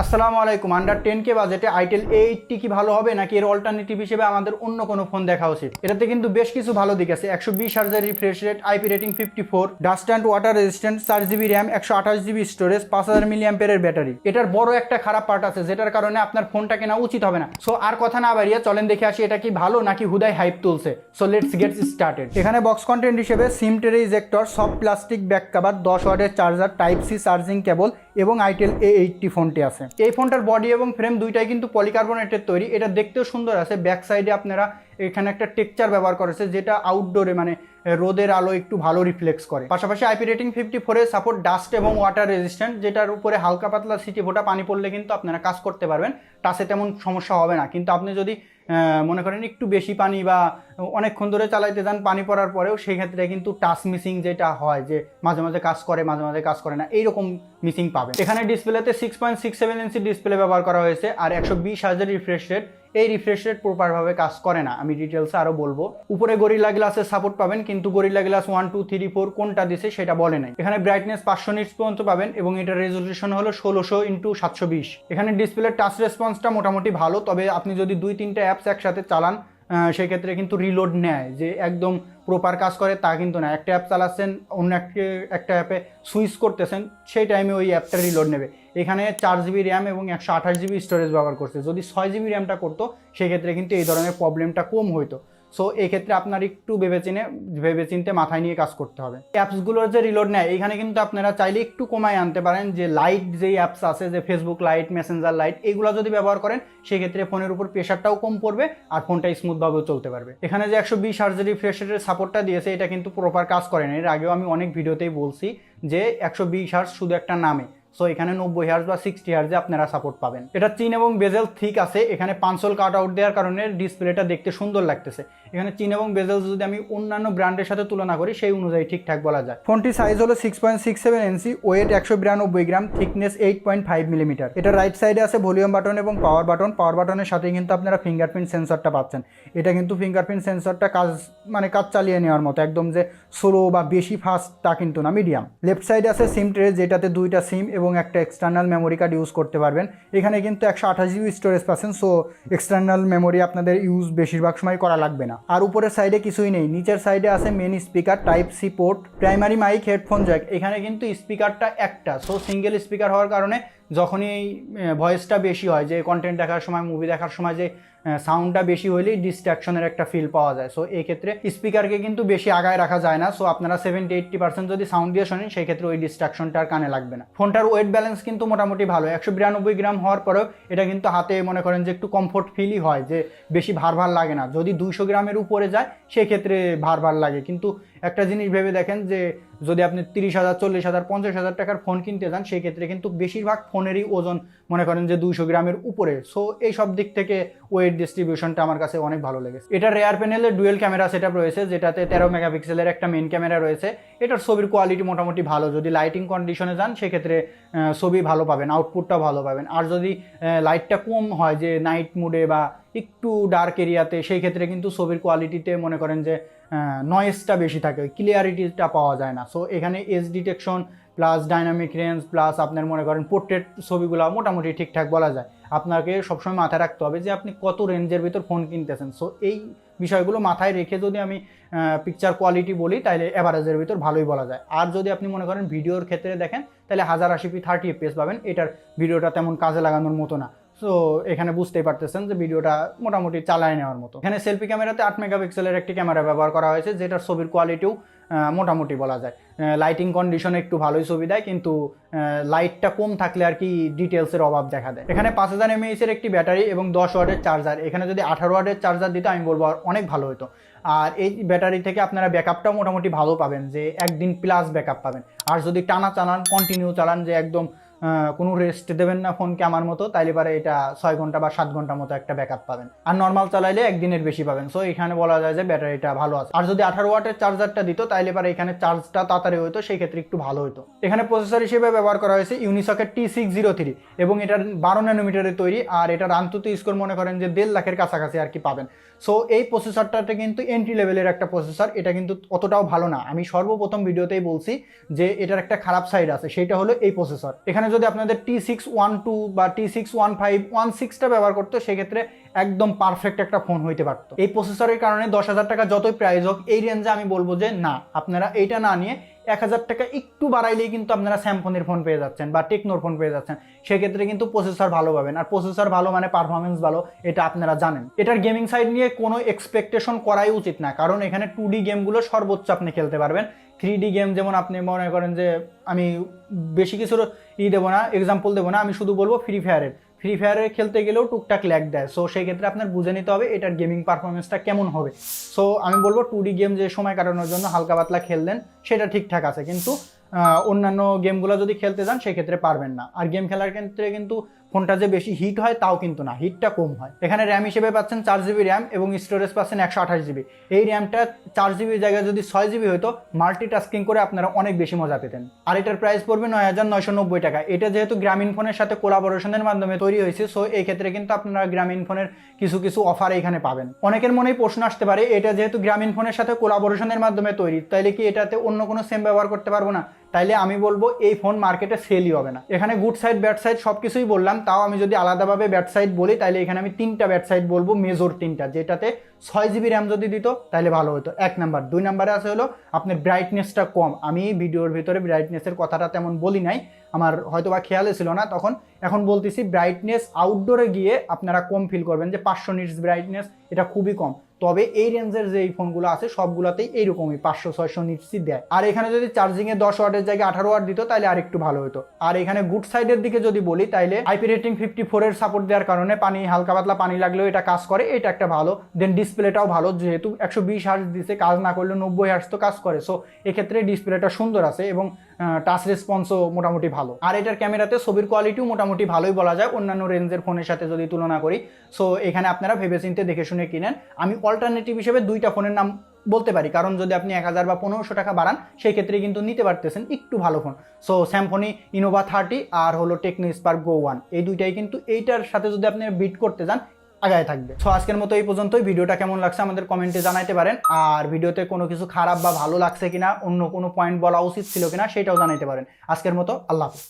আসসালামু আলাইকুম। Under ten কে বাজেটে আইটেল এইটটি কি ভালো হবে নাকি এর অল্টারনেটিভ হিসেবে আমাদের অন্য কোনো ফোন দেখা উচিত? এটাতে কিন্তু বেশ কিছু ভালো দিক আছে। একশো বিশ হাজার refresh rate IP rating fifty four dust and water resistant চার জিবি র্যাম একশো আঠাশ জিবি স্টোরেজ পাঁচ হাজার মিলি অ্যাম্পের ব্যাটারি এটার বড় একটা খারাপ পার্ট আছে, যেটার কারণে আপনার ফোনটা কেনা উচিত হবে না। সো আর কথা না বাড়িয়ে চলেন দেখে আসি এটা কি ভালো নাকি হুদাই হাইপ তুলছে। সো লেটস গেট স্টার্টেড এখানে বক্স কন্টেন্ট হিসেবে সিম ট্রে ইজেক্টর সব প্লাস্টিক ব্যাক কাভার দশ ওয়াটের charger type C charging cable এবং আইটেল এ এইটটি ফোনটি আছে। এই ফোনটার বডি এবং ফ্রেম দুইটাই কিন্তু পলিকার্বনেটের তৈরি। এটা দেখতেও সুন্দর আছে। ব্যাক সাইডে আপনারা এখানে একটা টেকচার ব্যবহার করেছে, যেটা আউটডোরে মানে রোদের আলো একটু ভালো রিফ্লেক্স করে। পাশাপাশি আইপি রেটিং ফিফটি ফোরে সাপোর্ট ডাস্ট এবং ওয়াটার রেজিস্ট্যান্ট যেটার উপরে হালকা পাতলা সিটি ফোটা পানি পড়লে কিন্তু আপনারা কাজ করতে পারবেন। টাচে তেমন সমস্যা হবে না। কিন্তু আপনি যদি মনে করেন একটু বেশি পানি বা অনেকক্ষণ ধরে চালাইতে যান, পানি পড়ার পরেও সেই ক্ষেত্রে কিন্তু টাচ মিসিং যেটা হয়, যে মাঝে মাঝে কাজ করে, মাঝে মাঝে কাজ করে না, এইরকম মিসিং পাবেন। এখানে ডিসপ্লেতে six point six seven inch display ব্যবহার করা হয়েছে, আর একশো বিশ হাজার রিফ্রেশ রেট এই রিফ্রেশ রেট প্রপারভাবে কাজ করে না। আমি ডিটেলসে আরও বলব। উপরে গরিলা গ্লাসের সাপোর্ট পাবেন, কিন্তু gorilla glass one two three four কোনটা দিছে সেটা বলে নাই। এখানে ব্রাইটনেস পাঁচশো নিটস পর্যন্ত পাবেন এবং এটার রেজলিউশন হলো ষোলোশো ইন্টু সাতশো বিশ। এখানে ডিসপ্লের টাচ রেসপন্সটা মোটামুটি ভালো, তবে আপনি যদি দুই, তিনটা অ্যাপস একসাথে চালান আহ, সেই ক্ষেত্রে কিন্তু রিলোড নেয়। যে একদম প্রপার কাজ করে তা কিন্তু না। একটা অ্যাপ চালাচ্ছেন অন্য একটা অ্যাপে সুইচ করতেছেন সেই টাইমে ওই অ্যাপটা রিলোড নেবে। এখানে চার জিবি র্যাম এবং একশো আঠাশ জিবি স্টোরেজ ব্যবহার করছে। যদি ছয় জিবি র্যামটা করতো সেক্ষেত্রে কিন্তু এই ধরনের প্রবলেমটা কম হইতো। সো এই ক্ষেত্রে আপনার একটু ভেবেচিনে, ভেবেচিন্তে মাথায় নিয়ে কাজ করতে হবে। অ্যাপসগুলোর যে রিলোড নেয়, এখানে কিন্তু আপনারা চাইলে একটু কমায় আনতে পারেন যে লাইট যেই অ্যাপস আছে, যে ফেসবুক লাইট মেসেঞ্জার লাইট এগুলো যদি ব্যবহার করেন, সেক্ষেত্রে ফোনের উপর প্রেশারটাও কম পড়বে আর ফোনটা স্মুথভাবেও চলতে পারবে। এখানে যে একশো বিশ হার্জ রিফ্রেশের সাপোর্টটা দিয়েছে, এটা কিন্তু প্রপার কাজ করে না। এর আগেও আমি অনেক ভিডিওতেই বলছি যে একশো বিশ হার্জ শুধু একটা নামে। সো এখানে নব্বই হার্জ বা সিক্সটি হার্জে আপনারা সাপোর্ট পাবেন। এটা চিন এবং বেজেল ঠিক আছে, এখানে পাঁচশোল কাট আউট দেওয়ার কারণে ডিসপ্লেটা দেখতে সুন্দর লাগতেছে। এখানে চিন এবং বেজেল যদি আমি অন্যান্য ব্র্যান্ডের সাথে তুলনা করি, সেই অনুযায়ী ঠিকঠাক বলা যায়। ফোনটি সাইজ হলো six point six seven inch weight একশো বিরানব্বই gram thickness eight point five millimetre এটা রাইট সাইডে আছে ভলিউম বাটন এবং পাওয়ার বাটন পাওয়ার বাটনের সাথে কিন্তু আপনারা ফিঙ্গারপ্রিন্ট সেন্সরটা পাচ্ছেন। এটা কিন্তু ফিঙ্গারপ্রিন্ট সেন্সরটা কাজ মানে কাজ চালিয়ে নেওয়ার মতো, একদম যে স্লো বা বেশি ফাস্ট তা কিন্তু না মিডিয়াম লেফট সাইডে আছে সিম ট্রে যেটাতে দুইটা সিম এবং একটা এক্সটার্নাল মেমোরি কার্ড ইউজ করতে পারবেন। এখানে কিন্তু একশো আঠাশ জিবি স্টোরেজ পাচ্ছেন সো এক্সটার্নাল মেমোরি আপনাদের ইউজ বেশিরভাগ সময় করা লাগবে না। আর উপরের সাইডে কিছুই নেই, নিচের সাইডে আছে main speaker type C port primary mic headphone jack এখানে কিন্তু স্পিকারটা একটা সো সিঙ্গেল স্পিকার হওয়ার কারণে যখনই এই ভয়েসটা বেশি হয়, যে কন্টেন্ট দেখার সময় মুভি দেখার সময় যে সাউন্ডটা বেশি হলেই ডিস্ট্রাকশনের একটা ফিল পাওয়া যায়। সো এই ক্ষেত্রে স্পিকারকে কিন্তু বেশি আগায় রাখা যায় না। সো আপনারা সেভেন্টি এইট্টি পার্সেন্ট যদি সাউন্ড দিয়ে শোনেন সেই ক্ষেত্রে ওই ডিস্ট্রাকশনটা আর কানে লাগবে না। ফোনটার ওয়েট ব্যালেন্স কিন্তু মোটামুটি ভালো। একশো বিরানব্বই গ্রাম হওয়ার পরেও এটা কিন্তু হাতে মনে করেন যে একটু কমফোর্ট ফিলই হয়, যে বেশি ভার ভার লাগে না। যদি দুইশো গ্রামের উপরে যায়, সেক্ষেত্রে ভার ভার লাগে। কিন্তু একটা জিনিস ভেবে দেখেন যে যদি আপনি তিরিশ হাজার, চল্লিশ হাজার, পঞ্চাশ হাজার টাকার ফোন কিনতে যান সেই ক্ষেত্রে কিন্তু বেশিরভাগ ফোনেরই ওজন মনে করেন যে দুইশো গ্রামের উপরে। সো এই সব দিক থেকে ওয়েট ডিস্ট্রিবিউশনটা আমার কাছে অনেক ভালো লেগেছে। এটা রেয়ার প্যানেলে ডুয়েল ক্যামেরা সেট রয়েছে, যেটাতে তেরো মেগাপিক্সেলের একটা মেন ক্যামেরা রয়েছে। এটার ছবির কোয়ালিটি মোটামুটি ভালো। যদি লাইটিং কন্ডিশনে যান, সেক্ষেত্রে ছবি ভালো পাবেন আউটপুটটা ভালো পাবেন। আর যদি লাইটটা কম হয়, যে নাইট মুডে বা একটু ডার্ক এরিয়াতে সেই ক্ষেত্রে কিন্তু ছবির কোয়ালিটিতে মনে করেন যে নয়েজটা বেশি থাকে ক্লিয়ারিটিটা পাওয়া যায় না। সো এখানে edge detection plus dynamic range plus আপনার মনে করেন পোর্ট্রেট ছবিগুলো মোটামুটি ঠিকঠাক বলা যায়। আপনাকে সবসময় মাথায় রাখতে হবে যে আপনি কত রেঞ্জের ভিতর ফোন কিনতেছেন। সো এই বিষয়গুলো মাথায় রেখে যদি আমি পিকচার কোয়ালিটি বলি তাহলে অ্যাভারেজের ভিতর ভালোই বলা যায়। আর যদি আপনি মনে করেন ভিডিওর ক্ষেত্রে দেখেন তাহলে হাজার আশি পি থার্টি এফপিএস পাবেন। এটার ভিডিওটা তেমন কাজে লাগানোর মতো না। সো এখানে বুঝতেই পারতেছেন যে ভিডিওটা মোটামুটি চালায় নেওয়ার মতো। এখানে সেলফি ক্যামেরাতে আট মেগাপিক্সেলের একটি ক্যামেরা ব্যবহার করা হয়েছে, যেটার ছবির কোয়ালিটিও মোটামুটি বলা যায়। লাইটিং কন্ডিশনে একটু ভালোই ছবি দেয়, কিন্তু লাইটটা কম থাকলে আর কি ডিটেলসের অভাব দেখা দেয়। এখানে পাঁচ হাজার এমএইচ এর একটি ব্যাটারি এবং দশ ওয়াটের চার্জার এখানে যদি আঠারো ওয়াটের চার্জার দিতে, আমি বলব অনেক ভালো হতো। আর এই ব্যাটারি থেকে আপনারা ব্যাকআপটাও মোটামুটি ভালো পাবেন, যে একদিন প্লাস ব্যাকআপ পাবেন। আর যদি টানা চালান কন্টিনিউ চালান, যে একদম কোনো রেস্ট দেবেন না ফোনকে আমার মতো, তাইলে পারে এটা ছয় ঘণ্টা বা সাত ঘণ্টা মতো একটা ব্যাকআপ পাবেন। আর নর্মাল চালাইলে একদিনের বেশি পাবেন। সো এখানে বলা যায় যে ব্যাটারিটা ভালো আছে। আর যদি আঠারো ওয়াটের চার্জারটা দিত, তাইলে পারে এখানে চার্জটা তাড়াতাড়ি হতো সেই ক্ষেত্রে একটু ভালো হতো এখানে প্রসেসর হিসেবে ব্যবহার করা হয়েছে ইউনিসকের টি সিক্স জিরো থ্রি এবং এটার বারো ন্যানোমিটারের তৈরি, আর এটার আন্তত স্কোর মনে করেন যে দেড় লাখের কাছাকাছি আর কি পাবেন। সো এই প্রসেসরটাতে কিন্তু এন্ট্রি লেভেলের একটা প্রসেসর এটা কিন্তু অতটাও ভালো না। আমি সর্বপ্রথম ভিডিওতেই বলছি যে এটার একটা খারাপ সাইড আছে, সেটা হলো এই প্রসেসর এখানে যদি আপনাদের টি সিক্স ওয়ান টু বা T six one five one সিক্সটা ব্যবহার করতো, সেক্ষেত্রে একদম পারফেক্ট একটা ফোন হইতে পারতো। এই প্রসেসরের কারণে দশ হাজার টাকা যতই প্রাইস হোক, এই রেঞ্জে আমি বলব যে না, আপনারা এইটা না নিয়ে এক হাজার টাকা একটু বাড়াইলেই কিন্তু আপনারা স্যামসংয়ের ফোন পেয়ে যাচ্ছেন বা টেকনোর ফোন পেয়ে যাচ্ছেন। সেক্ষেত্রে কিন্তু প্রসেসর ভালো পাবেন। আর প্রসেসর ভালো মানে পারফরমেন্স ভালো, এটা আপনারা জানেন। এটার গেমিং সাইড নিয়ে কোনো এক্সপেকটেশন করাই উচিত না। কারণ এখানে টু ডি গেমগুলো সর্বোচ্চ আপনি খেলতে পারবেন। থ্রি ডি গেম যেমন আপনি মনে করেন যে আমি বেশি কিছুর ই দেবো না এক্সাম্পল দেবো না, আমি শুধু বলব ফ্রি ফায়ারের ফ্রি ফায়ারে খেলতে গেলেও টুকটাক ল্যাগ দেয়। সো সেই ক্ষেত্রে আপনার বুঝে নিতে হবে এটার গেমিং পারফরমেন্সটা কেমন হবে। সো আমি বলব টু ডি গেম যে সময় কাটানোর জন্য হালকা পাতলা খেললেন, সেটা ঠিকঠাক আছে। কিন্তু অন্যান্য গেমগুলো যদি খেলতে যান, সেক্ষেত্রে পারবেন না। আর গেম খেলার ক্ষেত্রে কিন্তু ফোনটা যে বেশি হিট হয় তাও কিন্তু না, হিটটা কম হয়। এখানে র্যাম হিসেবে পাচ্ছেন চার জিবি র্যাম এবং স্টোরেজ পাচ্ছেন একশো আঠাশ জিবি এই র্যামটা চার জিবির জায়গায় যদি ছয় জিবি হতো মাল্টিটাস্কিং করে আপনারা অনেক বেশি মজা পেতেন। আর এটার প্রাইস পড়বে নয় হাজার নয়শো নব্বই টাকা। এটা যেহেতু গ্রামীণ ফোনের সাথে কোলাবোরেশনের মাধ্যমে তৈরি হয়েছে সো এই ক্ষেত্রে কিন্তু আপনারা গ্রামীণ ফোনের কিছু কিছু অফার এখানে পাবেন। অনেকের মনেই প্রশ্ন আসতে পারে, এটা যেহেতু গ্রামীণ ফোনের সাথে কোলাবোরেশনের মাধ্যমে তৈরি, তাইলে কি এটাতে অন্য কোনো সেম ব্যবহার করতে পারব না? তাইলে আমি বলব এই ফোন মার্কেটে সেলই হবে না। এখানে গুড সাইড ব্যাড সাইড সব কিছুই বললাম, তাও আমি যদি আলাদাভাবে ব্যাড সাইড বলি তাহলে এখানে আমি তিনটা ব্যাড সাইড বলব মেজর তিনটা। যেটাতে ছয় জিবি র্যাম যদি দিত তাহলে ভালো হতো। এক নাম্বার দুই নাম্বারে আছে হলো, আপনার ব্রাইটনেসটা কম। আমি ভিডিওর ভিতরে ব্রাইটনেসের কথাটা তেমন বলি নাই। আমার হয়তো বা খেয়ালে ছিল না, তখন এখন বলতেছি ব্রাইটনেস আউটডোরে গিয়ে আপনারা কম ফিল করবেন যে পাঁচশো নিটস ব্রাইটনেস এটা খুবই কম। তবে এই রেঞ্জের যে এই ফোনগুলো আছে, সবগুলোতেই এইরকমই পাঁচশো, ছয়শো নিটসই দেয়। আর এখানে যদি চার্জিংয়ে দশ ওয়াটের জায়গায় আঠারো ওয়াট দিত, তাহলে আর একটু ভালো হতো। আর এখানে গুড সাইডের দিকে যদি বলি, তাইলে আইপি রেটিং ফিফটি ফোরের সাপোর্ট দেওয়ার কারণে পানি, হালকা পাতলা পানি লাগলেও এটা কাজ করে, এটা একটা ভালো। দেন ডিসপ্লেটাও ভালো, যেহেতু একশো বিশ হার্স দিছে, কাজ না করলে নব্বই হার্স তো কাজ করে। সো এক্ষেত্রে ডিসপ্লেটা সুন্দর আছে এবং টাচ রেসপন্সও মোটামুটি ভালো। আর এটার ক্যামেরাতে ছবির কোয়ালিটিও মোটামুটি ভালোই বলা যায়। অন্যান্য রেঞ্জের ফোনের সাথে যদি তুলনা করি। সো এখানে আপনারা ভেবেচিন্তে দেখে শুনে কিনেন। আমি অল্টারনেটিভ হিসেবে দুইটা ফোনের নাম বলতে পারি। কারণ যদি আপনি এক হাজার বা পনেরোশো টাকা বাড়ান, সেই ক্ষেত্রে কিন্তু নিতে পারতেছেন একটু ভালো phone so Symphony Innova thirty আর হলো টেকনো স্পার্ক গো ওয়ান এই দুইটাই কিন্তু এইটার সাথে যদি আপনি বিট করতে যান আগায় থাকবে। সো আজকের মতো এই পর্যন্তই। ভিডিওটা কেমন লাগছে আমাদের কমেন্টে জানাইতে পারেন। আর ভিডিওতে কোনো কিছু খারাপ বা ভালো লাগছে কিনা, অন্য কোনো পয়েন্ট বলা উচিত ছিল কিনা, সেটাও জানাইতে পারেন। আজকের মতো, আল্লাহ হাফিজ।